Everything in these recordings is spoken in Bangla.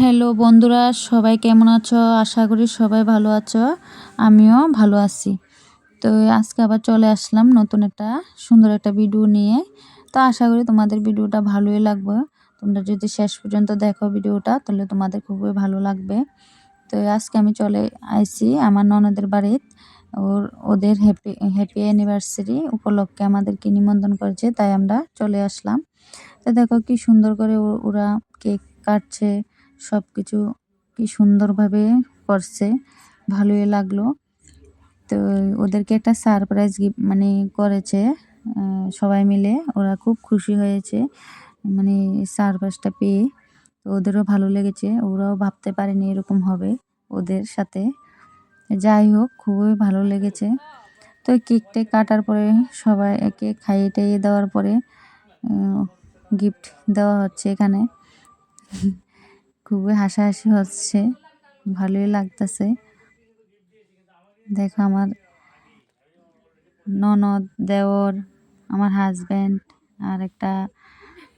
হ্যালো বন্ধুরা, সবাই কেমন আছো? আশা করি সবাই ভালো আছো। আমিও ভালো আছি। তো আজকে আবার চলে আসলাম নতুন একটা সুন্দর একটা ভিডিও নিয়ে। তো আশা করি তোমাদের ভিডিওটা ভালোই লাগবে। তোমরা যদি শেষ পর্যন্ত দেখো ভিডিওটা তাহলে তোমাদের খুবই ভালো লাগবে। তো আজকে আমি চলে আইছি আমার ননদের বাড়িতে। ওর, ওদের হ্যাপি হ্যাপি অ্যানিভার্সারি উপলক্ষে আমাদেরকে নিমন্ত্রণ করেছে, তাই আমরা চলে আসলাম। তো দেখো কি সুন্দর করে ওরা কেক কাটছে। সব কিছু কি সুন্দরভাবে করছে, ভালোই লাগল। তো ওদেরকে একটা সারপ্রাইজ গিফট মানে করেছে সবাই মিলে। ওরা খুব খুশি হয়েছে মানে সারপ্রাইজটা পেয়ে। তো ওদেরও ভালো লেগেছে, ওরাও ভাবতে পারেনি এরকম হবে ওদের সাথে। যাই হোক, খুবই ভালো লেগেছে। তো কেকটা কাটার পরে সবাই কেক খাইয়ে টাইয়ে দেওয়ার পরে গিফট দেওয়া হচ্ছে এখানে। খুবই হাসাহাসি হচ্ছে। ভালোই লাগতেছে। দেখো আমার ননদ, দেওর, আমার হাজব্যান্ড আর একটা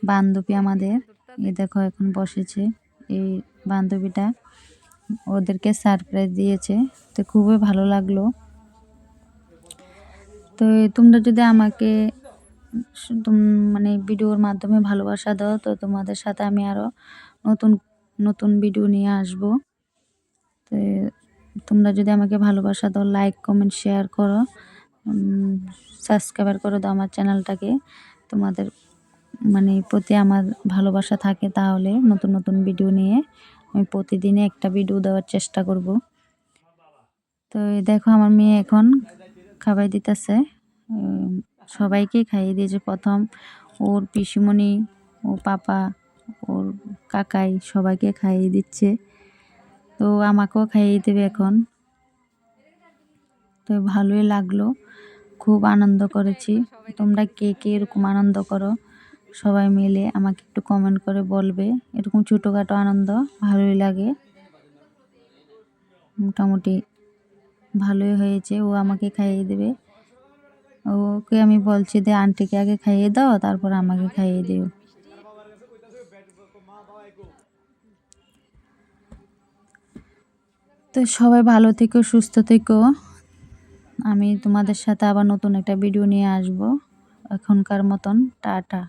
বান্ধবী আমাদের। এ দেখো এখন বসেছে। এই বান্ধবীটা ওদেরকে সারপ্রাইজ দিয়েছে। তো খুবই ভালো লাগল। তো তোমরা যদি আমাকে মানে ভিডিওর মাধ্যমে ভালোবাসা দাও, তো তোমাদের সাথে আমি আরও নতুন নতুন ভিডিও নিয়ে আসব। তো তোমরা যদি আমাকে ভালোবাসা দাও লাইক কমেন্ট শেয়ার করো। সাবস্ক্রাইবার করে দাও আমার চ্যানেলটাকে তোমাদের মানে প্রতি আমার ভালোবাসা থাকে তাহলে নতুন নতুন ভিডিও নিয়ে আমি প্রতিদিনে একটা ভিডিও দেওয়ার চেষ্টা করব। তো দেখো আমার মেয়ে এখন খাবার দিতেছে। সবাইকে খাইয়ে দিয়েছে প্রথম। ওর পিসিমণি ও পাপা কাকাই সবাইকে খাইয়ে দিচ্ছে। তো আমাকেও খাইয়ে দেবে এখন। তো ভালোই লাগল। খুব আনন্দ করেছি। তোমরা কে কে এরকম আনন্দ করো? সবাই মিলে আমাকে একটু কমেন্ট করে বলবে। এরকম ছোটোখাটো আনন্দ ভালোই লাগে। মোটামুটি ভালোই হয়েছে। ও আমাকে খাইয়ে দেবে। ওকে আমি বলছি যে, আন্টিকে আগে খাইয়ে দাও, তারপর আমাকে খাইয়ে দিও। তো সবাই ভালো থেকো, সুস্থ থেকো। আমি তোমাদের সাথে আবার নতুন একটা ভিডিও নিয়ে আসব। এখনকার মতন, টাটা।